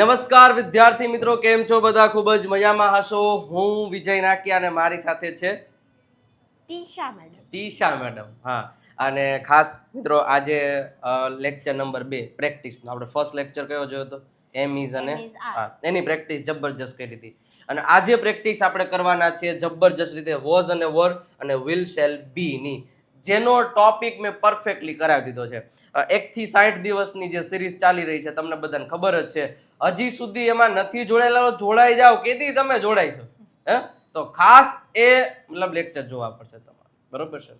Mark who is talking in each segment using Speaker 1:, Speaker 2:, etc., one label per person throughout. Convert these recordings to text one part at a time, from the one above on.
Speaker 1: નમસ્કાર વિદ્યાર્થી મિત્રો કેમ છો બધા? ખૂબ જ મજામાં હશો. હું વિજય નાકિયા અને મારી સાથે છે
Speaker 2: ટીશા મેડમ.
Speaker 1: ટીશા મેડમ હા. અને ખાસ મિત્રો આજે લેક્ચર નંબર બે પ્રેક્ટિસનો આપણે ફર્સ્ટ લેક્ચર કયો જોયો હતો એમ ઇઝ અને. હા એની પ્રેક્ટિસ જબરજસ્ત કરી હતી. અને આજે પ્રેક્ટિસ આપણે કરવાના છે જબરજસ્ત રીતે વોઝ અને વર અને વિલ શેલ બી ની. જેનો ટોપિક મેં પરફેક્ટલી કરાવી દીધો છે. એકથી સાઠ દિવસની જે સિરીઝ ચાલી રહી છે તમને બધાને ખબર જ છે. હજી સુધી એમાં નથી જોડાયેલા જોડાઈ જાઓ કેદી તમે જોડાઈશો હે? તો ખાસ એ મતલબ લેક્ચર જોવા પડશે તમારે. બરોબર છે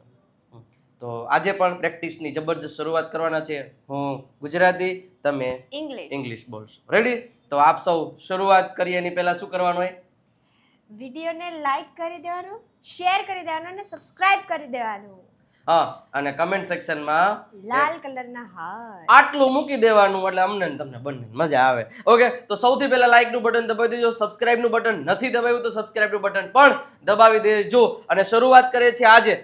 Speaker 1: તો આજે પણ પ્રેક્ટિસની જબરજસ્ત શરૂઆત કરવાના છે. હું ગુજરાતી તમે
Speaker 2: ઇંગ્લિશ
Speaker 1: ઇંગ્લિશ બોલશો. રેડી તો આપ સૌ શરૂઆત કરીએ એની પહેલા શું કરવાનું હોય?
Speaker 2: વિડીયોને લાઈક કરી દેવાનું શેર કરી દેવાનું અને સબસ્ક્રાઇબ કરી દેવાનું.
Speaker 1: હા અને કમેન્ટ સેક્શનમાં
Speaker 2: લાલ કલરના હાર.
Speaker 1: આટલું મૂકી દેવાનું એટલે અમને ને તમને બંને મજા આવે. ઓકે તો સૌથી પહેલા લાઈકનું બટન દબાવી દેજો સબસ્ક્રાઇબનું બટન નથી દબાવ્યું તો સબસ્ક્રાઇબનું બટન પણ દબાવી દેજો. અને શરૂઆત કરીએ છીએ આજે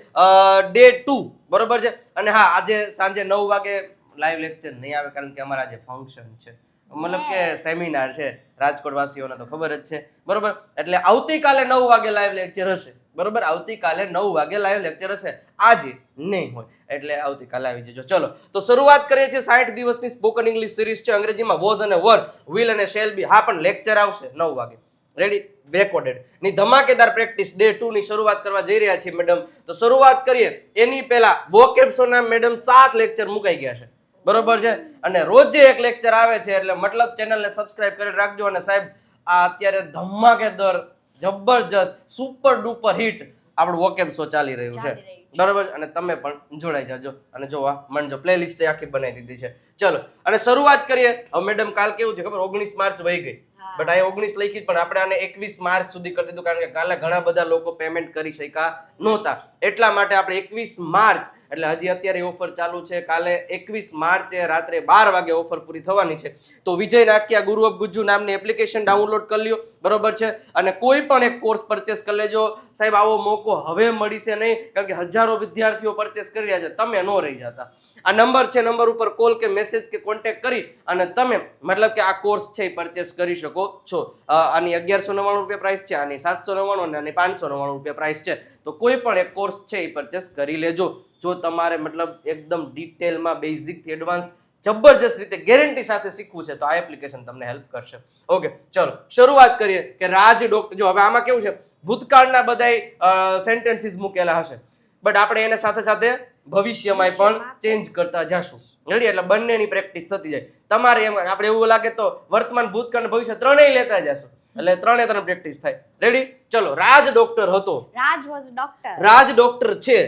Speaker 1: ડે ટુ બરોબર છે? અને હા આજે સાંજે નવ વાગે લાઈવ લેક્ચર નહીં આવે કારણ કે અમારા આજે ફંક્શન છે. મતલબ કે સેમિનાર છે. રાજકોટ વાસીઓને તો ખબર જ છે. બરોબર? એટલે આવતીકાલે નવ વાગે લાઈવ લેક્ચર હશે. બરોબર? આવતીકાલે નવ વાગે લાઈવ લેક્ચર હશે. આજે નહીં હોય. એટલે આવતીકાલે આવી જજો. ચલો, તો શરૂઆત કરીએ છીએ સાઠ દિવસની સ્પોકન ઇંગ્લિશ સિરીઝ છે. અંગ્રેજીમાં વોઝ અને વર વિલ અને શેલ બી હા, પણ લેક્ચર આવશે નવ વાગે. રેડી રેકોર્ડેડની ધમાકેદાર પ્રેક્ટિસ ડે ટુ ની શરૂઆત કરવા જઈ રહ્યા છીએ મેડમ તો શરૂઆત કરીએ. એની પહેલા વોકેબ્સોના મેડમ સાત લેક્ચર મુકાઈ ગયા છે. બરોબર છે? અને રોજે એક લેક્ચર આવે છે, એટલે મતલબ ચેનલને સબસ્ક્રાઇબ કરી રાખજો. અને સાહેબ, આ અત્યારે ધમાકેદાર જબરજસ્ત સુપર ડુપર હિટ આપણું વોકેમ શો ચાલી રહ્યું છે. બરોબર? અને તમે પણ જોડાઈ જાજો. અને જોવા માંડજો પ્લે લિસ્ટ આખી બનાવી દીધી છે. ચલો અને શરૂઆત કરીએ. હવે મેડમ કાલ કેવું છે ખબર? ઓગણીસ માર્ચ વહી ગઈ. બટ અહીંયા ઓગણીસ લખી પણ આપણે આને એકવીસ માર્ચ સુધી કરી દીધું. કારણ કે કાલે ઘણા બધા લોકો પેમેન્ટ કરી શક્યા નહોતા. એટલા માટે આપણે એકવીસ માર્ચ એટલે હજી અત્યારે ઓફર ચાલુ છે. કાલે એકવીસ માર્ચે રાત્રે બાર વાગે ઓફર પૂરી થવાની છે. તો વિજય નાક્યા, ગુરુ ઓફ ગુજ્જુ નામની એપ્લિકેશન ડાઉનલોડ કરી લ્યો. બરોબર છે? અને કોઈ પણ એક કોર્સ પરચેસ કરી લેજો. સાહેબ, આવો મોકો હવે મળીશે નહીં, કારણ કે હજારો વિદ્યાર્થીઓ પરચેસ કરી રહ્યા છે. તમે ન રહી જતા. આ નંબર છે, નંબર ઉપર કોલ કે મેસેજ કે કોન્ટેક્ટ કરી અને તમે મતલબ કે આ કોર્સ છે એ પરચેસ કરી શકો છો. આની અગિયારસો નવ્વાણું રૂપિયા પ્રાઇસ છે, આની સાતસો નવ્વાણું અને આની પાંચસો નવ્વાણું રૂપિયા પ્રાઇસ છે. તો કોઈ પણ એક કોર્સ છે એ પરચેસ કરી લેજો. જો તમારે મતલબ એકદમ ડિટેલમાં બેઝિકથી એડવાન્સ જબરજસ્ત રીતે ગેરંટી સાથે શીખવું છે તો આ એપ્લિકેશન તમને હેલ્પ કરશે. ઓકે ચલો શરૂઆત કરીએ કે રાજ ડોક્ટર જો હવે આમાં કેવું છે? ભૂતકાળના બધા સેન્ટેન્સીસ મૂકેલા હશે. બટ આપણે એને સાથે સાથે ભવિષ્યમાં પણ. ચેન્જ કરતા જશું. રેડી એટલે બંનેની પ્રેક્ટિસ થતી જાય. તમારે એમ આપણે એવું લાગે તો વર્તમાન ભૂતકાળ ભવિષ્ય ત્રણેય લેતા જશું. એટલે ત્રણે ત્રણ પ્રેક્ટિસ થાય. રેડી ચલો રાજ ડોક્ટર હતો.
Speaker 2: Raj was doctor
Speaker 1: Raj doctor છે.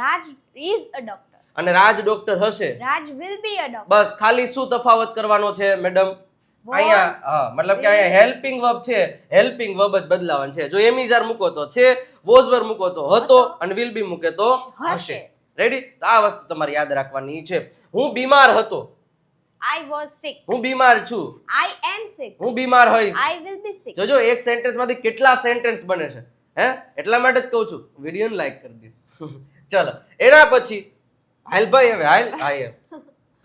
Speaker 2: રાજ ઇઝ અ ડોક્ટર
Speaker 1: અને રાજ ડોક્ટર હશે.
Speaker 2: રાજ વિલ બી અ ડોક્ટર
Speaker 1: બસ ખાલી શું તફાવત કરવાનો છે મેડમ અહીંયા હા મતલબ કે અહીંયા હેલ્પિંગ વર્બ છે. હેલ્પિંગ વર્બ જ બદલાવાનું છે. જો એમિઝાર મૂકો તો છે વોઝવર મૂકો તો હતો અને વિલ બી મૂકે તો હશે. રેડી તો આ વસ્તુ તમારે યાદ રાખવાની છે. હું બીમાર હતો.
Speaker 2: આઈ વોઝ સિક
Speaker 1: હું બીમાર છું.
Speaker 2: આઈ એમ સિક
Speaker 1: હું બીમાર હોઈશ.
Speaker 2: આઈ વિલ બી સિક
Speaker 1: જોજો એક સેન્ટેન્સમાંથી કેટલા સેન્ટેન્સ બને છે. હે? એટલા માટે જ કહું છું. વિડીયોને લાઈક કરી દીધું ચલો એના પછી હાલ ભાઈ હવે હાલ હા એમ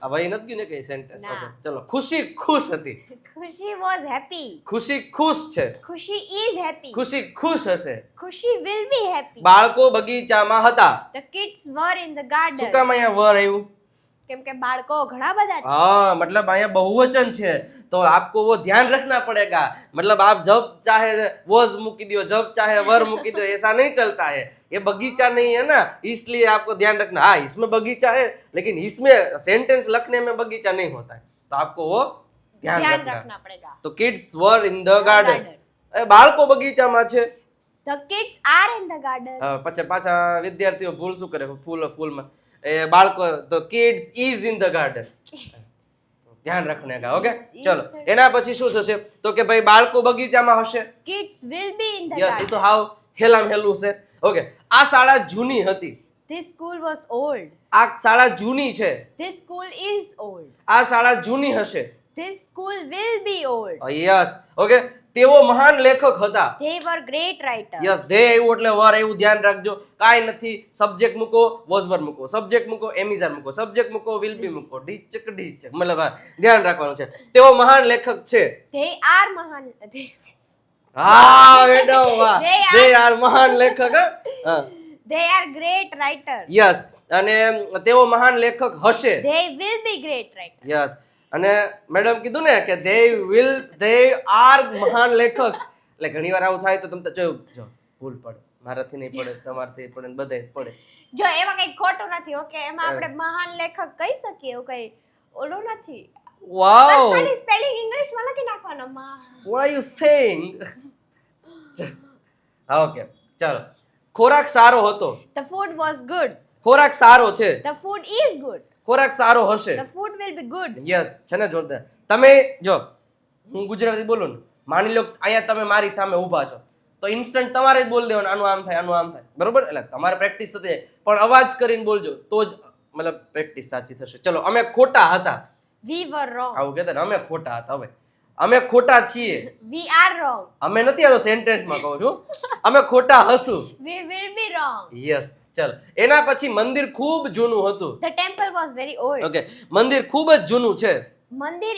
Speaker 1: આ ભાઈ નથી ગયું ને કઈ સેન્ટેન્સ ઓકે ચલો ખુશી ખુશ હતી.
Speaker 2: ખુશી વોઝ હેપી
Speaker 1: ખુશી ખુશ છે.
Speaker 2: ખુશી ઇઝ હેપી
Speaker 1: ખુશી ખુશ હશે.
Speaker 2: ખુશી વિલ બી હેપી
Speaker 1: બાળકો બગીચામાં હતા.
Speaker 2: The kids were in the
Speaker 1: શું
Speaker 2: ગાર્ડન
Speaker 1: કામ અહીંયા વર આવ્યું?
Speaker 2: કેમ કે બાળકો ઘણા બધા છે
Speaker 1: हाँ मतलब અહીંયા बहुवचन છે तो आपको वो ध्यान रखना पड़ेगा मतलब आप जब चाहे वॉज मूकी दियो जब चाहे वर मूकी दो ऐसा नहीं चलता है ये बगीचा नहीं है ना इसलिए आपको ध्यान रखना हाँ इसमें बगीचा है लेकिन इसमें सेंटेंस लिखने में बगीचा नहीं होता है तो आपको वो ध्यान
Speaker 2: ધ્યાન
Speaker 1: रखना
Speaker 2: રાખના પડેગા
Speaker 1: तो kids were in the garden
Speaker 2: garden.
Speaker 1: બાળકો બગીચામાં છે
Speaker 2: the kids are in the garden
Speaker 1: હા, પછી પાછા વિદ્યાર્થીઓ ભૂલ શું કરે ફૂલ ફૂલમાં એ બાળકો તો kids is in the garden ધ્યાન રાખને કા ઓકે ચલો એના પછી શું થશે? તો કે ભાઈ બાળકો બગીચામાં હશે.
Speaker 2: Kids will be in
Speaker 1: the yes તો હાવ હેલામ હેલું છે. ઓકે આ શાળા જૂની હતી.
Speaker 2: ધીસ સ્કૂલ વોઝ ઓલ્ડ
Speaker 1: આ શાળા જૂની છે.
Speaker 2: ધીસ સ્કૂલ ઇઝ ઓલ્ડ
Speaker 1: આ શાળા જૂની હશે.
Speaker 2: This school will be old
Speaker 1: yes okay તેઓ મહાન લેખક હતા.
Speaker 2: They were great writer
Speaker 1: yes they આવ્યું એટલે વર એવું ધ્યાન રાખજો. કાંઈ નથી. સબ્જેક્ટ મૂકો વોઝ વર મૂકો. સબ્જેક્ટ મૂકો એમિઝાર મૂકો. સબ્જેક્ટ મૂકો વિલ બી મૂકો. ડીચક ડીચક મતલબ ધ્યાન રાખવાનું છે. તેઓ મહાન લેખક છે.
Speaker 2: ધે આર મહાન.
Speaker 1: હા બેટો વાહ. ધે આર મહાન લેખક હા? હા
Speaker 2: they are great
Speaker 1: યસ અને તેઓ મહાન લેખક હશે.
Speaker 2: They will be great writer
Speaker 1: yes અને મેડમ કીધું ને કે દે વિલ દે આર મહાન લેખક. એટલે ઘણી વાર આવું થાય તો તમે જો જો ભૂલ પડે. મારાથી નહીં પડે તમારથી પડે ને બધાય પડે.
Speaker 2: જો એમાં કઈ ખોટું નથી ઓકે? એમાં આપણે મહાન લેખક કહી શકીએ એવું કઈ ઓલું નથી.
Speaker 1: વાવ
Speaker 2: ખાલી સ્પેલિંગ ઇંગ્લિશમાં લખી નાખવાનો માં
Speaker 1: what are you saying okay. ચાલો. ખોરાક સારો હતો.
Speaker 2: ધ ફૂડ વોઝ ગુડ
Speaker 1: ખોરાક સારો છે.
Speaker 2: The food is good.
Speaker 1: ખોરાક સારો હશે.
Speaker 2: The food will be good.
Speaker 1: Yes છે ને જોરદાર. તમે જો હું ગુજરાતી બોલું ને માની લો કે અહીંયા તમે મારી સામે ઊભા છો તો ઇન્સ્ટન્ટ તમારે જ બોલ દેવાનું આનું આમ થાય આનું આમ થાય. બરોબર? એટલે તમારે પ્રેક્ટિસ થતી જાય. પણ અવાજ કરીને બોલજો તો જ મતલબ પ્રેક્ટિસ સાચી થશે. ચલો અમે ખોટા હતા.
Speaker 2: We were wrong.
Speaker 1: આવું કહેતા ને અમે ખોટા હતા હવે. અમે ખોટા છીએ.
Speaker 2: We are wrong.
Speaker 1: અમે નથી આ તો સેન્ટેન્સમાં કહું છું. અમે ખોટા હશું.
Speaker 2: We will be wrong.
Speaker 1: Yes ચલો એના પછી મંદિર ખૂબ જૂનું હતું
Speaker 2: the temple was very old
Speaker 1: okay મંદિર ખૂબ જ જૂનું છે
Speaker 2: મંદિર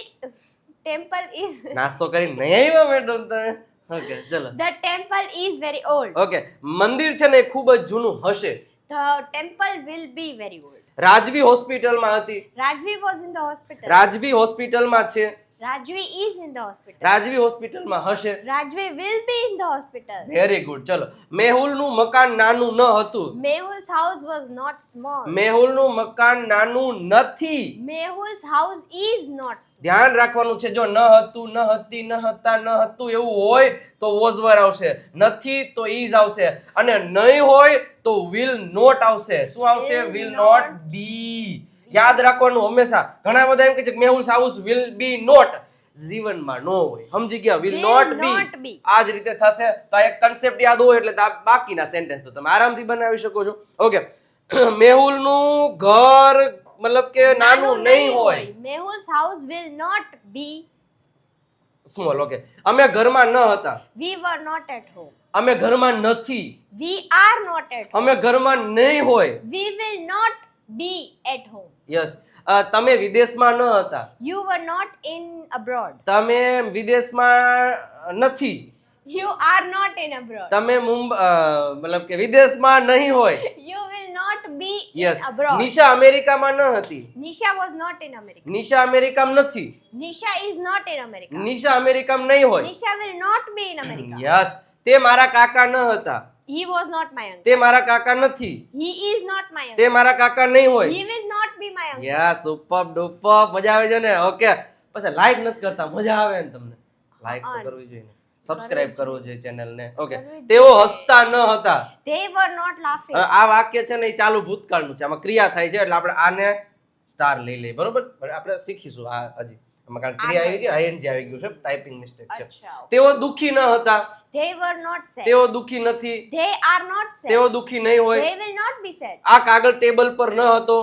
Speaker 2: temple is
Speaker 1: નાસ્તો કરીને નહીં આવ્યા મેડમ તમે ઓકે ચલો
Speaker 2: the temple is very old
Speaker 1: okay મંદિર છે ને ખૂબ જ જૂનું હશે
Speaker 2: the temple will be very old
Speaker 1: રાજવી હોસ્પિટલમાં હતી
Speaker 2: rajvi was in the hospital
Speaker 1: Rajvi હોસ્પિટલમાં છે
Speaker 2: rajvi is in the hospital
Speaker 1: Rajvi હોસ્પિટલમાં હશે?
Speaker 2: Rajvi will be in the hospital
Speaker 1: very good ચલો. મેહુલનું મકાન નાનું ન હતું.
Speaker 2: mehul's house was not small.
Speaker 1: મેહુલનું મકાન નાનું નથી.
Speaker 2: mehul's હાઉસ ઇઝ નોટ
Speaker 1: ધ્યાન રાખવાનું છે જો ન હતું ન હતી ન હતા ન હતું એવું હોય તો વોઝ વર આવશે. નથી તો ઇઝ આવશે. અને નહીં હોય તો વિલ નોટ આવશે. શું આવશે? વિલ નોટ બી યાદ રાખવાનું હંમેશા. ઘણા બધા એમ કે છે Mehul house will be not જીવનમાં નો હોય. સમજી ગયા? વિલ નોટ બી આ જ રીતે થશે. તો એક કન્સેપ્ટ યાદ હોય એટલે બાકીના સેન્ટેન્સ તો તમે આરામથી બનાવી શકો છો. ઓકે મેહુલનું ઘર મતલબ કે નાનું નહીં હોય.
Speaker 2: Mehul house will not be
Speaker 1: small okay અમે ઘરમાં ન હતા.
Speaker 2: We were not at home
Speaker 1: અમે ઘરમાં નથી.
Speaker 2: વી આર નોટ એટ
Speaker 1: અમે ઘરમાં નહીં હોય.
Speaker 2: We will not be at home.
Speaker 1: Yes તમે વિદેશમાં ન હતા
Speaker 2: you were not in abroad
Speaker 1: તમે વિદેશમાં નથી
Speaker 2: you are not in abroad
Speaker 1: તમે મુંબઈ મતલબ કે વિદેશમાં નહીં હોય
Speaker 2: you will not be yes abroad
Speaker 1: Nisha અમેરિકામાં ન હતી
Speaker 2: nisha was not in america
Speaker 1: Nisha અમેરિકામાં નથી
Speaker 2: nisha is not in america
Speaker 1: Nisha અમેરિકામાં નહીં હોય
Speaker 2: nisha will not be in america
Speaker 1: yes તે મારા કાકા ન હતા
Speaker 2: he was not my uncle.
Speaker 1: તે મારા કાકા નથી.
Speaker 2: He is not my
Speaker 1: તે મારા કાકા નહીં હોય.
Speaker 2: He will not be my uncle.
Speaker 1: Yeah super duper મજા આવે છે ને? ઓકે પછી લાઈક નથી કરતા મજા આવે ને તમને. લાઈક તો કરવી જોઈએ સબસ્ક્રાઇબ કરવું જોઈએ ચેનલ ને. ઓકે તેઓ હસતા ન હતા.
Speaker 2: They were not laughing.
Speaker 1: હવે આ વાક્ય છે ને એ ચાલુ ભૂતકાળનું છે. આમાં ક્રિયા થાય છે એટલે આપણે આને સ્ટાર લઈ લઈએ. બરોબર? પણ આપણે શીખીશું આ હજી. કારણ ક્રિયા આવી ગઈ આઈએનજી આવી ગયું છે ટાઈપિંગ મિસ્ટેક છે તેઓ દુખી ન હતા
Speaker 2: they were not sad
Speaker 1: તેઓ દુખી નથી
Speaker 2: they are not sad
Speaker 1: તેઓ દુખી નહીં હોય
Speaker 2: they will not be sad
Speaker 1: આ કાગળ ટેબલ પર ન હતો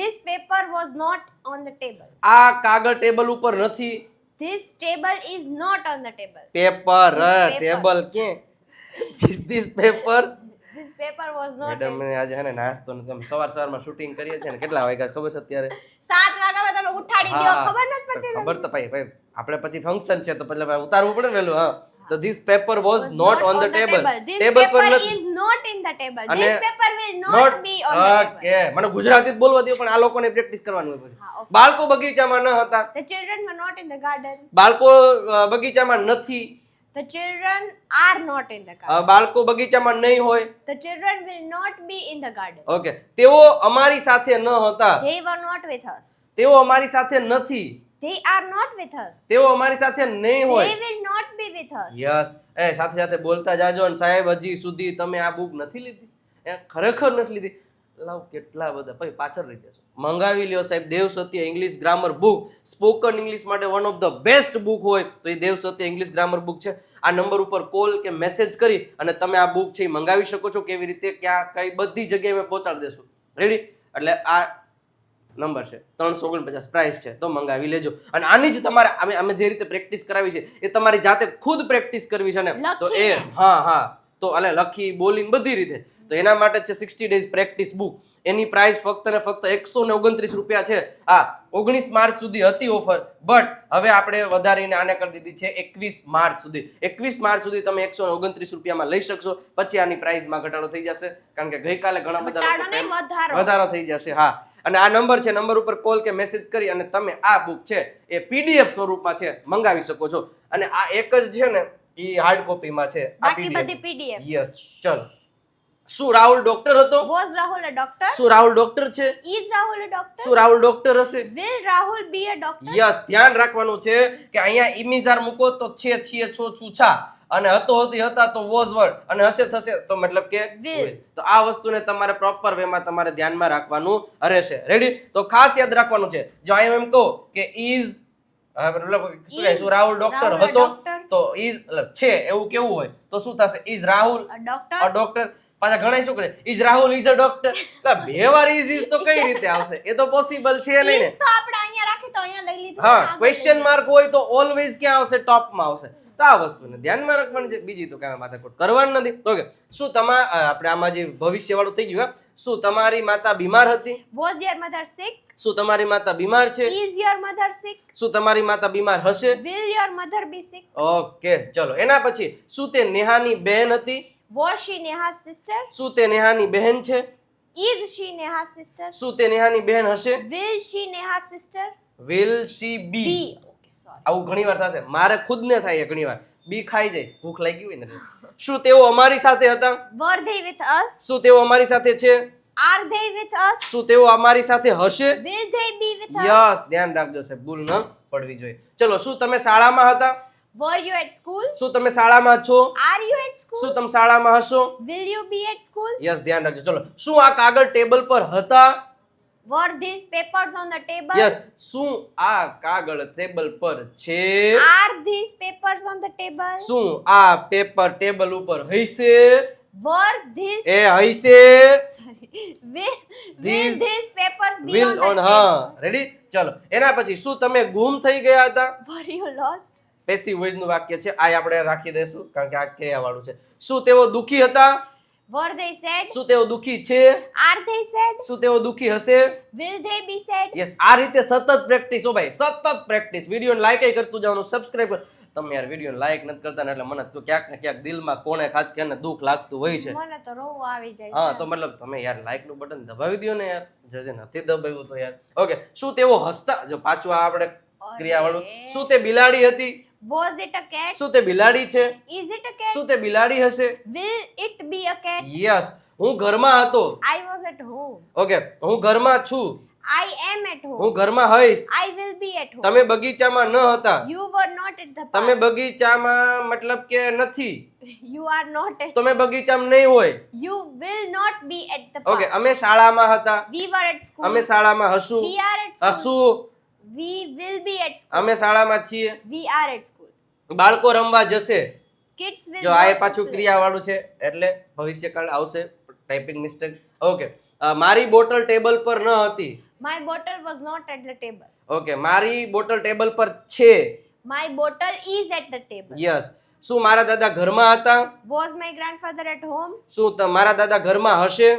Speaker 2: this paper was not on the table
Speaker 1: આ કાગળ ટેબલ ઉપર નથી
Speaker 2: this table is not on the table paper table.
Speaker 1: કે this paper
Speaker 2: this paper was not
Speaker 1: madam
Speaker 2: in-
Speaker 1: આજે હે ને નાસ્તો ને તમે સવાર સવારમાં શૂટિંગ કરીએ છે ને કેટલા વાગ્યા ખબર છે અત્યારે?
Speaker 2: સાત વાગ્યામાં તમે ઉઠાડી દો ખબર નથી પડતી
Speaker 1: ખબર તો ભાઈ ભાઈ આપણે પછી ફંક્શન છે તો પહેલા ઉતારવું પડે વેલું હા. તો this paper
Speaker 2: was
Speaker 1: not on
Speaker 2: the table
Speaker 1: table પર નથી.
Speaker 2: is not in the table.
Speaker 1: અને
Speaker 2: this paper not be on
Speaker 1: okay મને ગુજરાતી જ બોલવા દો પણ આ લોકોને પ્રેક્ટિસ કરવાની હોય પછી. બાળકો બગીચામાં ન હતા.
Speaker 2: The children were not in the garden
Speaker 1: બાળકો બગીચામાં નથી.
Speaker 2: The children are not in the garden
Speaker 1: બાળકો બગીચામાં નહીં હોય
Speaker 2: the children will not be in the garden
Speaker 1: okay તેઓ અમારી સાથે ન હતા
Speaker 2: they were not with us
Speaker 1: તેઓ અમારી સાથે નથી
Speaker 2: they are not with us
Speaker 1: તેઓ અમારી સાથે નહીં હોય
Speaker 2: they will not be with us
Speaker 1: Yes. એ સાથે સાથે બોલતા જાજો અને સાહેબ હજી સુધી તમે આ બુક નથી લીધી એ ખરેખર નથી લીધી લાવ કેટલા બધા? પછી પાછળ રહી જશો. મંગાવી લ્યો સાહેબ Dev Satya English grammar book spoken English માટે one of the best book હોય તો એ Dev Satya English grammar book છે. આ નંબર ઉપર કોલ કે મેસેજ કરી અને તમે આ બુક છે એ મંગાવી શકો છો કેવી રીતે ક્યાં કઈ બધી જગ્યાએ મેં પહોંચાડી દેશું. રેડી એટલે આ નંબર છે ત્રણસો ઓગણપચાસ. પ્રાઇસ છે તો મંગાવી લેજો. અને આની જ તમારે અમે અમે જે રીતે પ્રેક્ટિસ કરાવી છે એ તમારી જાતે ખુદ પ્રેક્ટિસ કરવી છે ને. તો એ હા હા. તો અને લખી બોલીને બધી રીતે. તો એના માટે છે સિક્સટી ડેઝ પ્રેક્ટિસ બુક એની પ્રાઇસ ફક્ત ને ફક્ત એકસો ને ઓગણત્રીસ રૂપિયા છે. આ ઓગણીસ માર્ચ સુધી હતી ઓફર બટ હવે આપણે વધારીને આને કરી દીધી છે એકવીસ માર્ચ સુધી. એકવીસ માર્ચ સુધી તમે એકસો ઓગણત્રીસ રૂપિયામાં લઈ શકશો. પછી આની પ્રાઇસમાં ઘટાડો થઈ જશે. કારણ કે ગઈકાલે ઘણા બધા.
Speaker 2: વધારો.
Speaker 1: થઈ જશે હા. અને આ નંબર છે નંબર ઉપર કોલ કે મેસેજ કરી અને તમે આ બુક છે એ પીડીએફ સ્વરૂપમાં છે મંગાવી શકો છો. અને આ એક જ છે ને એ હાર્ડ કોપીમાં છે આ
Speaker 2: બાકી બધી
Speaker 1: પીડીએફ યસ ચલ. શું રાહુલ ડોક્ટર હતો?
Speaker 2: વોઝ રાહુલ અ ડોક્ટર
Speaker 1: શું રાહુલ ડોક્ટર છે?
Speaker 2: ઇઝ રાહુલ અ ડોક્ટર
Speaker 1: શું રાહુલ ડોક્ટર હશે?
Speaker 2: Will Rahul be a doctor
Speaker 1: yes ધ્યાન રાખવાનું છે કે અહીંયા ઇમિઝાર મૂકો તો છે છીએ છો છૂછા અને હતો હતી હતા તો વોઝ વર્ડ અને હશે થશે તો મતલબ કે. તો આ વસ્તુને તમારે પ્રોપર વેમાં તમારે ધ્યાનમાં રાખવાનું રહેશે. રેડી તો ખાસ યાદ રાખવાનું છે. જો આઈ એમ કહો કે ઇઝ મતલબ શું રાહુલ ડોક્ટર હતો? તો ઇઝ છે એવું કેવું હોય તો શું થશે? ઇઝ રાહુલ
Speaker 2: ડોક્ટર
Speaker 1: ડોક્ટર પાછા ઘણા શું કરે? Is Rahul is a doctor બે વાર ઇઝ ઇઝ તો કઈ રીતે આવશે? એ તો પોસિબલ છે નહીં ને.
Speaker 2: તો આપણે અહીંયા રાખી તો અહીંયા લઈ લીધું.
Speaker 1: હા ક્વેશ્ચન માર્ક હોય તો ઓલવેઝ ક્યાં આવશે? ટોપમાં આવશે. તો આ વસ્તુને ધ્યાનમાં રાખવાની છે બીજી તો કાંઈ માથાકૂટ કરવાનું નથી. તો કે શું તમા આપણે આમાં જે ભવિષ્ય વાળું થઈ ગયું શું તમારી માતા બીમાર હતી?
Speaker 2: વોઝ your મધર સિક
Speaker 1: શું તમારી માતા બીમાર છે?
Speaker 2: ઇઝ યર મધર સિક
Speaker 1: શું તમારી માતા બીમાર હશે?
Speaker 2: Will your mother be sick
Speaker 1: okay ચલો. એના પછી શું તે નેહાની બહેન હતી?
Speaker 2: વોઝ શી નેહા સિસ્ટર
Speaker 1: શું તે નેહાની બહેન છે?
Speaker 2: ઇઝ શી નેહા સિસ્ટર
Speaker 1: શું તે નેહાની બહેન હશે?
Speaker 2: Will she Neha sister
Speaker 1: will she
Speaker 2: be.
Speaker 1: આવું ઘણી વાર થશે. મારે ખુદને થાય ઘણી વાર. બી ખાઈ જાય. ભૂખ લાગી હોય ને શું તેઓ અમારી સાથે હતા?
Speaker 2: વર ધે વિથ અસ
Speaker 1: શું તેઓ અમારી સાથે છે?
Speaker 2: આર ધે વિથ અસ
Speaker 1: શું તેઓ અમારી સાથે હશે?
Speaker 2: Will they be with us
Speaker 1: yes ધ્યાન રાખજો સાહેબ ભૂલ ન પડવી જોઈએ. ચલો શું તમે શાળામાં હતા?
Speaker 2: વર યુ એટ સ્કૂલ
Speaker 1: શું તમે શાળામાં છો?
Speaker 2: આર યુ એટ સ્કૂલ
Speaker 1: શું તમે શાળામાં હશો?
Speaker 2: Will you be at school
Speaker 1: yes ધ્યાન રાખજો. ચલો શું આ કાગળ ટેબલ પર હતા?
Speaker 2: Were these papers on the table?
Speaker 1: Yes શું આ કાગળ ટેબલ પર છે
Speaker 2: Are these papers on the table?
Speaker 1: શું આ પેપર ટેબલ ઉપર હશે
Speaker 2: Were these
Speaker 1: એ હશે
Speaker 2: be
Speaker 1: will
Speaker 2: on the
Speaker 1: on
Speaker 2: table?
Speaker 1: હા રેડી ચલો એના પછી શું તમે ગુમ થઈ ગયા હતા
Speaker 2: Were you lost?
Speaker 1: પેસિવ વોઇસનું વાક્ય છે આ આપણે રાખી દઈશું કારણ કે આ ક્રિયા વાળું છે શું તેઓ દુખી હતા
Speaker 2: Were they sad?
Speaker 1: શું તેઓ દુખી છે?
Speaker 2: Are they sad?
Speaker 1: શું તેઓ દુખી હશે?
Speaker 2: Will they be sad?
Speaker 1: Yes આ રીતે સતત પ્રેક્ટિસ હો ભાઈ સતત પ્રેક્ટિસ વીડિયો લાઈક કરતું જવાનું સબસ્ક્રાઇબ તમે યાર વીડિયો લાઈક નથી કરતા ને એટલે મને તો ક્યાંક ને ક્યાંક દિલમાં કોણે ખાસ કે દુઃખ લાગતું હોય છે.
Speaker 2: મને તો રોવું આવી જાય
Speaker 1: હા તો મતલબ તમે યાર લાઈકનું બટન દબાવી દો ને યાર. જે જે નથી દબાવ્યું તો યાર. ઓકે શું તેઓ હસતા? જો પાછું આપણે ક્રિયા વાળું શું તે બિલાડી હતી?
Speaker 2: Was it a cat?
Speaker 1: શું તે બિલાડી છે
Speaker 2: Is it a cat?
Speaker 1: શું તે બિલાડી હશે
Speaker 2: Will it be a cat?
Speaker 1: Yes હું ઘરમાં હતો
Speaker 2: I was at home.
Speaker 1: Okay હું ઘરમાં છું
Speaker 2: I am at home.
Speaker 1: હું ઘરમાં હઈશ
Speaker 2: I will be at home.
Speaker 1: તમે બગીચામાં ન હતા
Speaker 2: You were not at the
Speaker 1: તમે. બગીચામાં મતલબ કે નથી
Speaker 2: You are not at.
Speaker 1: તમે બગીચામાં નહીં હોય
Speaker 2: You will not be at the park.
Speaker 1: Okay અમે શાળામાં હતા
Speaker 2: We were at school.
Speaker 1: અમે શાળામાં હશું
Speaker 2: We are at school.
Speaker 1: હશું
Speaker 2: We will be at school.
Speaker 1: અમે શાળામાં છીએ
Speaker 2: We are at school.
Speaker 1: બાળકો રમવા જશે
Speaker 2: Kids will.
Speaker 1: જો આ એ પાછું
Speaker 2: play.
Speaker 1: ક્રિયા વાળું છે એટલે ભવિષ્યકાળ આવશે ટાઈપિંગ મિસ્ટેક ઓકે મારી બોટલ ટેબલ પર ન હતી
Speaker 2: My bottle was not at the table.
Speaker 1: Okay મારી બોટલ ટેબલ પર છે
Speaker 2: My bottle is at the table.
Speaker 1: Yes શું મારા દાદા ઘરમાં હતા
Speaker 2: Was my grandfather at home?
Speaker 1: શું ત- મારા દાદા ઘરમાં હશે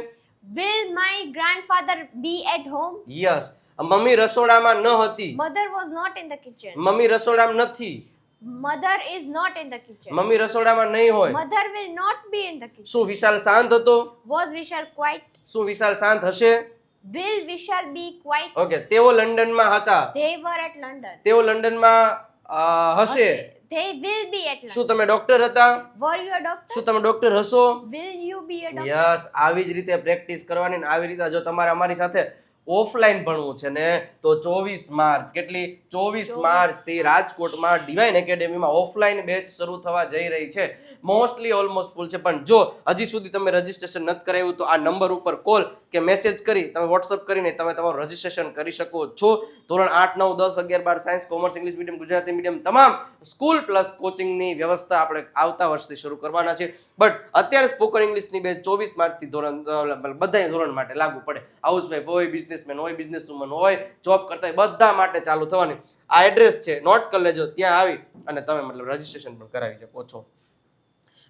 Speaker 2: Will my grandfather be at home?
Speaker 1: Yes mummy રસોડામાં ન હતી
Speaker 2: Mother was not in the kitchen.
Speaker 1: મમ્મી રસોડામાં નથી
Speaker 2: Mother is not in the kitchen.
Speaker 1: મમ્મી રસોડામાં નહીં હોય
Speaker 2: Mother will not be in the kitchen.
Speaker 1: શું વિશાલ શાંત હતો
Speaker 2: Was Vishal quiet?
Speaker 1: શું વિશાલ શાંત હશે
Speaker 2: Will Vishal be quiet?
Speaker 1: Okay તેઓ લંડનમાં હતા
Speaker 2: They were at London.
Speaker 1: તેઓ લંડનમાં અ, હશે
Speaker 2: They will be at London.
Speaker 1: શું તમે ડોક્ટર હતા
Speaker 2: Were you a doctor?
Speaker 1: શું તમે ડોક્ટર હશો
Speaker 2: Will you be a doctor?
Speaker 1: Yes આવી જ રીતે પ્રેક્ટિસ કરવાની ને આવી રીતે જો તમારે અમારી સાથે ઓફલાઈન ભણવું છે ને તો ચોવીસ માર્ચ કેટલી? ચોવીસ માર્ચ. થી રાજકોટમાં ડિવાઇન એકેડેમીમાં ઓફલાઈન બેચ શરૂ થવા જઈ રહી છે. મોસ્ટલી ઓલમોસ્ટ ફૂલ છે. પણ જો હજી સુધી તમે રજીસ્ટ્રેશન નથી કરાવ્યું, તો આ નંબર ઉપર કોલ કે મેસેજ કરી તમે વોટ્સઅપ કરીને તમે તમારું રજીસ્ટ્રેશન કરી શકો છો. ધોરણ આઠ, નવ, દસ, અગિયાર, બાર, science, commerce, English medium, Gujarati medium તમામ સ્કૂલ પ્લસ કોચિંગની વ્યવસ્થા આપણે આવતા વર્ષથી શરૂ કરવાના છે. બટ અત્યારે સ્પોકન ઇંગ્લિશની બે ચોવીસ માર્ચથી ધોરણ બધા ધોરણ માટે લાગુ પડે. હાઉસવાઈફ હોય, બિઝનેસમેન હોય બિઝનેસ વુમન હોય, જોબ કરતા હોય, બધા માટે ચાલુ થવાની. આ એડ્રેસ છે નોટ કરી લેજો, ત્યાં આવી અને તમે મતલબ રજીસ્ટ્રેશન પણ કરાવી શકો છો.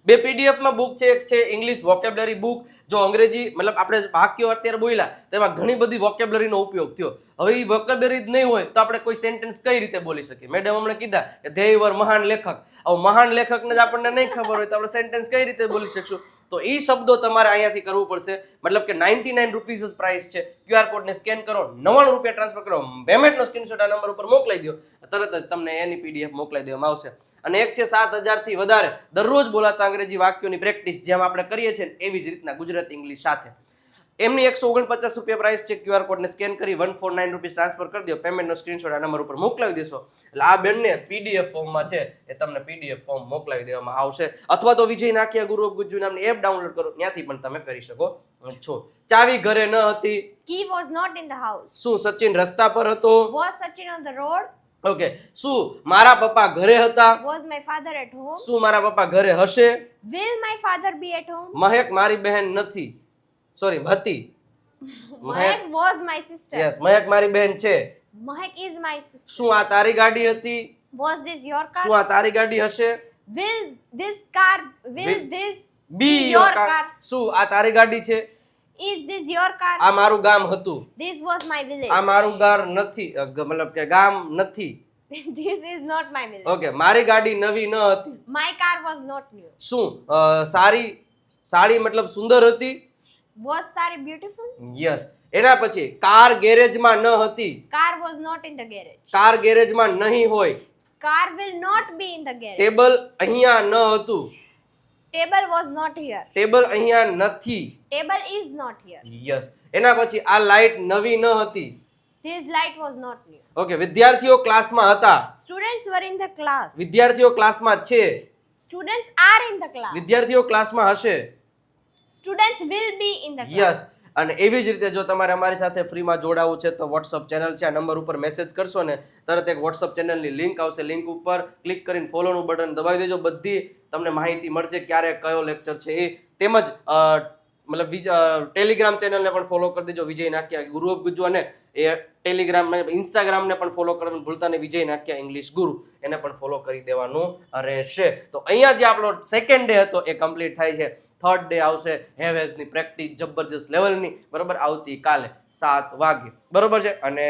Speaker 1: બે પીડીએફમાં બુક છે, એક છે ઇંગ્લિશ વોકેબ્લરી બુક જો અંગ્રેજી, મતલબ આપણે વાક્યો અત્યારે બોલ્યા તેમાં ઘણી બધી વોકેબ્લરીનો ઉપયોગ થયો. હવે એ વોકેબ્લરી જ નહીં હોય, તો આપણે કોઈ સેન્ટેન્સ કઈ રીતે બોલી શકીએ? મેડમ હમણાં કીધા કે ધે વર મહાન લેખક. હવે મહાન લેખકને જ આપણને નહીં ખબર હોય, તો આપણે સેન્ટેન્સ કઈ રીતે બોલી શકશું? તો એ શબ્દો તમારે અહીંયાથી કરવું પડશે. મતલબ કે નાઇન્ટી નાઇન રૂપીઝ જ પ્રાઇસ છે. ક્યુઆર કોડને સ્કેન કરો, નવ્વાણું રૂપિયા ટ્રાન્સફર કરો. પેમેન્ટનો સ્ક્રીનશોટ આ નંબર ઉપર મોકલાઈ દો તરત જ તમને એની પીડીએફ મોકલાઈ દેવામાં આવશે. અને એક છે સાત હજારથી વધારે દરરોજ બોલાતા અંગ્રેજી વાક્યોની પ્રેક્ટિસ જેમ આપણે કરીએ છીએ એવી જ રીતના ગુજરાતી ઇંગ્લિશ સાથે. એમની એકસો ઓગણપચાસ રૂપિયા પ્રાઇસ છે ક્યુઆર કોડને સ્કેન કરી one four nine rupees transfer કરી દો પેમેન્ટનો સ્ક્રીનશોટ આ નંબર ઉપર મોકલાવી દેશો. એટલે આ બંને પીડીએફ ફોર્મમાં છે એ તમને પીડીએફ ફોર્મ મોકલાવી દેવામાં આવશે. અથવા તો વિજય નાખિયા ગુરુ ઓફ ગુજ્જુ નામની એપ ડાઉનલોડ કરો ત્યાંથી પણ તમે કરી શકો છો. ચાવી ઘરે ન હતી.
Speaker 2: Key was not in the house
Speaker 1: શું સચિન રસ્તા પર હતો?
Speaker 2: Was Sachin on the road
Speaker 1: okay શું મારા પપ્પા ઘરે હતા?
Speaker 2: Was my father at home
Speaker 1: શું મારા પપ્પા ઘરે હશે?
Speaker 2: Will my father be at home
Speaker 1: Mahek મારી બહેન નથી. સોરી હતી
Speaker 2: Mahek was my sister.
Speaker 1: Yes Mahek મારી બહેન છે
Speaker 2: Mahek is my sister.
Speaker 1: શું આ તારી ગાડી હતી
Speaker 2: Was this your car?
Speaker 1: શું આ તારી ગાડી હશે
Speaker 2: this car? Will
Speaker 1: Will-
Speaker 2: this be your car?
Speaker 1: શું આ તારી ગાડી છે
Speaker 2: Is this your car?
Speaker 1: આ મારું ગામ હતું
Speaker 2: This was my village.
Speaker 1: આ મારું ગાર નથી મતલબ કે ગામ નથી
Speaker 2: this is not my village.
Speaker 1: Okay મારી ગાડી નવી ન હતી
Speaker 2: My car was not new.
Speaker 1: શું સારી સાડી મતલબ સુંદર હતી
Speaker 2: Was Sari beautiful?
Speaker 1: યસ એના પછી કાર ગેરેજમાં ન હતી
Speaker 2: Car was not in the garage.
Speaker 1: Car ગેરેજમાં નહીં હોય
Speaker 2: Car will not be in the garage.
Speaker 1: Table અહીંયા ન હતું
Speaker 2: Table was not here.
Speaker 1: Table અહીંયા નથી
Speaker 2: Table is not here.
Speaker 1: Yes એના પછી આ લાઇટ નવી ન હતી
Speaker 2: This light was not new.
Speaker 1: Okay વિદ્યાર્થીઓ ક્લાસમાં હતા
Speaker 2: Students were in the class.
Speaker 1: વિદ્યાર્થીઓ ક્લાસમાં છે
Speaker 2: Students are in the class.
Speaker 1: વિદ્યાર્થીઓ ક્લાસમાં હશે
Speaker 2: Students will be in the
Speaker 1: yes અને એવી જ રીતે જો તમારે અમારી સાથે ફ્રીમાં જોડાવું છે, તો વોટ્સઅપ ચેનલ છે, આ નંબર ઉપર મેસેજ કરશો ને, તરત એક વોટ્સઅપ ચેનલની લિંક આવશે. લિંક ઉપર ક્લિક કરીને ફોલોનું બટન દબાવી દેજો. બધી તમને માહિતી મળશે ક્યારે કયો લેક્ચર છે એ. તેમજ મતલબ ટેલિગ્રામ ચેનલને પણ ફોલો કરી દેજો, વિજય નાખ્યા ગુરુ ઓફ ગુજુ અને એ ટેલિગ્રામ ઇન્સ્ટાગ્રામને પણ ફોલો કરવાનું ભૂલતા નહીં, વિજય નાખ્યા ઇંગ્લિશ ગુરુ. એને પણ ફોલો કરી દેવાનું રહેશે. તો અહીંયા જે આપણો સેકન્ડ ડે હતો, એ કમ્પ્લીટ થાય છે. થર્ડ ડે આવશે હેવેઝની પ્રેક્ટિસ જબરજસ્ત લેવલની બરોબર? આવતીકાલે સાત વાગે. બરાબર છે? અને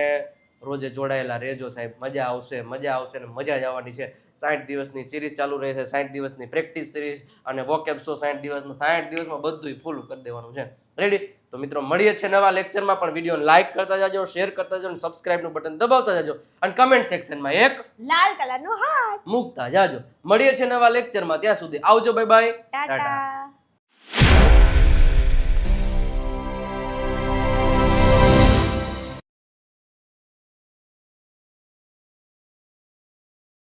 Speaker 1: રોજે જોડાયેલા રહેજો સાહેબ મજા આવશે મજા આવશે ને મજા જ આવવાની છે. સાઠ દિવસની સિરીઝ ચાલુ રહેશે સાઠ દિવસની પ્રેક્ટિસ સિરીઝ અને વોકેપ શો સાઠ દિવસમાં સાઠ દિવસમાં બધું ફૂલ કરી દેવાનું છે. રેડી તો મિત્રો મળીએ છીએ નવા લેક્ચરમાં પણ વીડિયો લાઈક કરતા જાજો શેર કરતા જાજો અને સબસ્ક્રાઇબનું બટન દબાવતા જાજો. અને કમેન્ટ સેક્શનમાં એક
Speaker 2: લાલ કલરનું હાર્ટ
Speaker 1: મૂકતા જાજો. મળીએ છીએ નવા લેક્ચરમાં ત્યાં સુધી આવજો બાય બાય
Speaker 2: ટાટા.